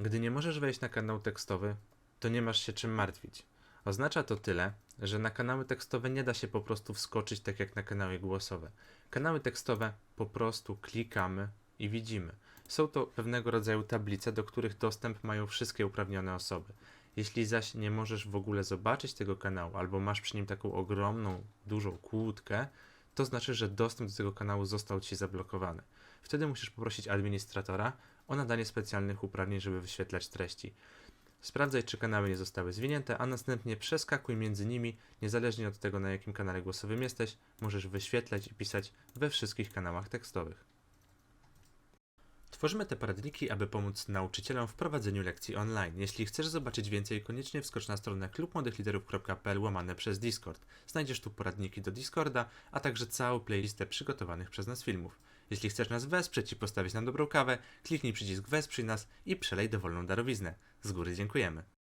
Gdy nie możesz wejść na kanał tekstowy, to nie masz się czym martwić. Oznacza to tyle, że na kanały tekstowe nie da się po prostu wskoczyć tak jak na kanały głosowe. Kanały tekstowe po prostu klikamy i widzimy. Są to pewnego rodzaju tablice, do których dostęp mają wszystkie uprawnione osoby. Jeśli zaś nie możesz w ogóle zobaczyć tego kanału, albo masz przy nim taką ogromną, dużą kłódkę, to znaczy, że dostęp do tego kanału został ci zablokowany. Wtedy musisz poprosić administratora o nadanie specjalnych uprawnień, żeby wyświetlać treści. Sprawdzaj, czy kanały nie zostały zwinięte, a następnie przeskakuj między nimi, niezależnie od tego, na jakim kanale głosowym jesteś, możesz wyświetlać i pisać we wszystkich kanałach tekstowych. Tworzymy te poradniki, aby pomóc nauczycielom w prowadzeniu lekcji online. Jeśli chcesz zobaczyć więcej, koniecznie wskocz na stronę klubmłodych.pl łamane przez Discord. Znajdziesz tu poradniki do Discorda, a także całą playlistę przygotowanych przez nas filmów. Jeśli chcesz nas wesprzeć i postawić nam dobrą kawę, kliknij przycisk Wesprzyj nas i przelej dowolną darowiznę. Z góry dziękujemy.